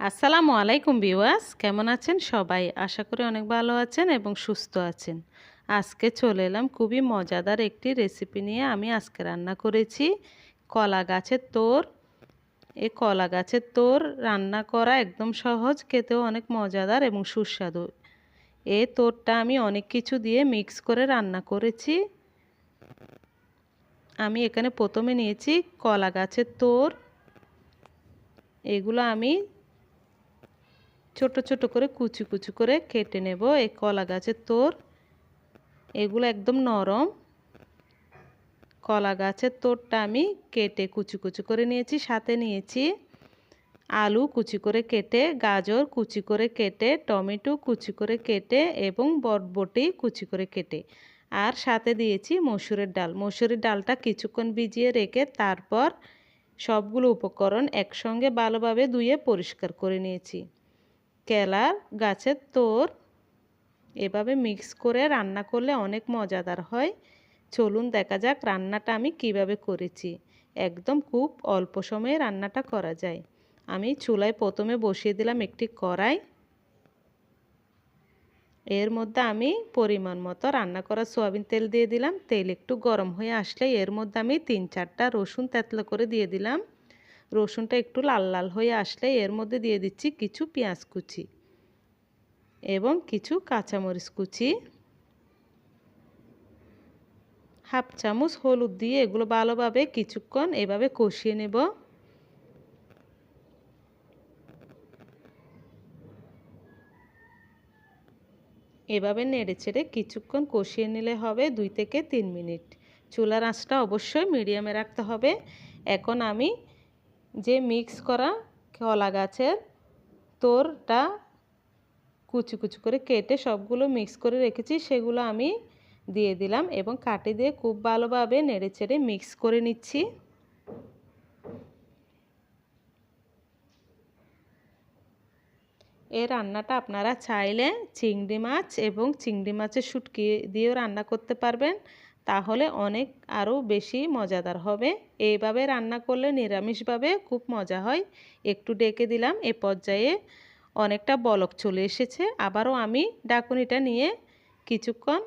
আসসালামু আলাইকুম বিওয়াস কেমন আছেন সবাই? আশা করি অনেক ভালো আছেন এবং সুস্থ আছেন। আজকে চলে এলাম খুবই মজাদার একটি রেসিপি নিয়ে। আমি আজকে রান্না করেছি কলা গাছের তোর। এই কলা গাছের তোর রান্না করা একদম সহজ, খেতেও অনেক মজাদার এবং সুস্বাদু। এই তোরটা আমি অনেক কিছু দিয়ে মিক্স করে রান্না করেছি। আমি এখানে প্রথমে নিয়েছি কলা গাছের তোর। এগুলো আমি ছোট ছোট করে কুচি কুচি করে কেটে নেব। এই কলা গাছের তোর, এগুলো একদম নরম। কলা গাছের তোরটা আমি কেটে কুচি কুচি করে নিয়েছি, সাথে নিয়েছি আলু কুচি করে কেটে, গাজর কুচি করে কেটে, টমেটো কুচি করে কেটে এবং বটবটি কুচি করে কেটে। আর সাথে দিয়েছি মসুরের ডাল। মসুরের ডালটা কিছুক্ষণ ভিজিয়ে রেখে তারপর সবগুলো উপকরণ একসঙ্গে ভালোভাবে ধুয়ে পরিষ্কার করে নিয়েছি। কেলার গাছের তোর। এভাবে মিক্স করে রান্না করলে অনেক মজাদার হয়। চলুন দেখা যাক রান্নাটা আমি কীভাবে করেছি। একদম খুব অল্প সময়ে রান্নাটা করা যায়। আমি চুলায় প্রথমে বসিয়ে দিলাম একটি কড়াই। এর মধ্যে আমি পরিমাণ মতো রান্না করা সোয়াবিন তেল দিয়ে দিলাম। তেল একটু গরম হয়ে আসলে এর মধ্যে আমি তিন চারটা রসুন তেতলো করে দিয়ে দিলাম। রসুনটা একটু লাল লাল হয়ে আসলে এর মধ্যে দিয়ে দিচ্ছি কিছু পেঁয়াজ কুচি এবং কিছু কাঁচামরিচ কুচি। হাফ চামচ হলুদ দিয়ে এগুলো ভালোভাবে কিছুক্ষণ এভাবে কষিয়ে নেব। এভাবে নেড়ে ছেড়ে কিছুক্ষণ কষিয়ে নিলে হবে দুই থেকে তিন মিনিট। চুলার আঁচটা অবশ্যই মিডিয়ামে রাখতে হবে। এখন আমি যে মিক্স করা কলা গাছের তোরটা কুচি কুচি করে কেটে সবগুলো মিক্স করে রেখেছি, সেগুলো আমি দিয়ে দিলাম এবং কাটি দিয়ে খুব ভালোভাবে নেড়ে চেড়ে মিক্স করে নিচ্ছি। এই রান্নাটা আপনারা চাইলে চিংড়ি মাছ এবং চিংড়ি মাছের শুটকি দিয়েও রান্না করতে পারবেন। তাহলে অনেক আরও বেশি মজাদার হবে। এইভাবে রান্না করলে নিরামিষভাবে খুব মজা হয়। একটু ডেকে দিলাম, এ পর্যায়ে অনেকটা বলক চলে এসেছে। আবারও আমি ডাকুনিটা নিয়ে কিছুক্ষণ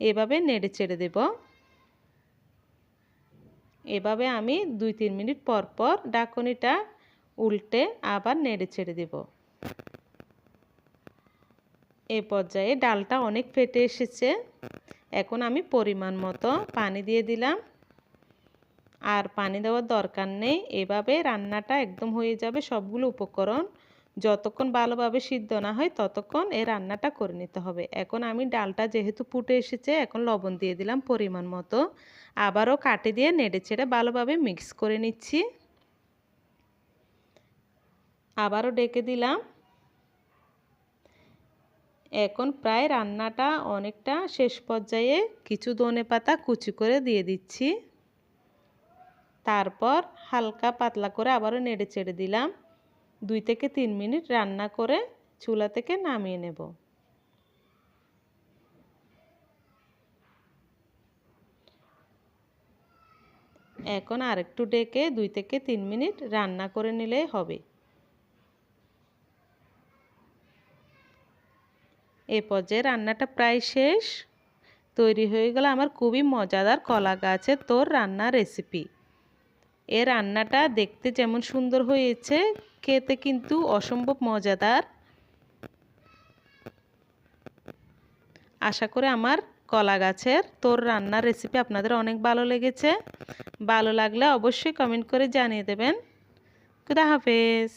এভাবে নেড়ে চেড়ে দেব। এভাবে আমি দুই তিন মিনিট পর পর ডাকুনিটা উল্টে আবার নেড়ে ছেড়ে দেব। এ পর্যায়ে ডালটা অনেক ফেটে এসেছে। এখন আমি পরিমাণ মতো পানি দিয়ে দিলাম। আর পানি দেওয়ার দরকার নেই। এভাবে রান্নাটা একদম হয়ে যাবে সবগুলো উপকরণ। যতক্ষণ ভালোভাবে সিদ্ধ না হয় ততক্ষণ এই রান্নাটা করে নিতে হবে। এখন আমি ডালটা যেহেতু ফুটে এসেছে, এখন লবণ দিয়ে দিলাম পরিমাণ মতো। আবারও কাটে দিয়ে নেড়ে ছেড়ে ভালোভাবে মিক্স করে নিচ্ছি। আবারও ডেকে দিলাম। এখন প্রায় রান্নাটা অনেকটা শেষ পর্যায়ে কিছু ধনে পাতা কুচি করে দিয়ে দিচ্ছি। তারপর হালকা পাতলা করে আবারও নেড়ে চেড়ে দিলাম। দুই থেকে তিন মিনিট রান্না করে চুলা থেকে নামিয়ে নেব। এখন আরেকটু ডেকে দুই থেকে তিন মিনিট রান্না করে নিলে হবে। এ পর্যায়ে রান্নাটা প্রায় শেষ। তৈরি হয়ে গেল আমার খুবই মজাদার কলা গাছের তোর রান্না রেসিপি। এ রান্নাটা দেখতে যেমন সুন্দর হয়েছে, খেতে কিন্তু অসম্ভব মজাদার। আশা করে আমার কলা গাছের তোর রান্নার রেসিপি আপনাদের অনেক ভালো লেগেছে। ভালো লাগলে অবশ্যই কমেন্ট করে জানিয়ে দেবেন। খুদা হাফেজ।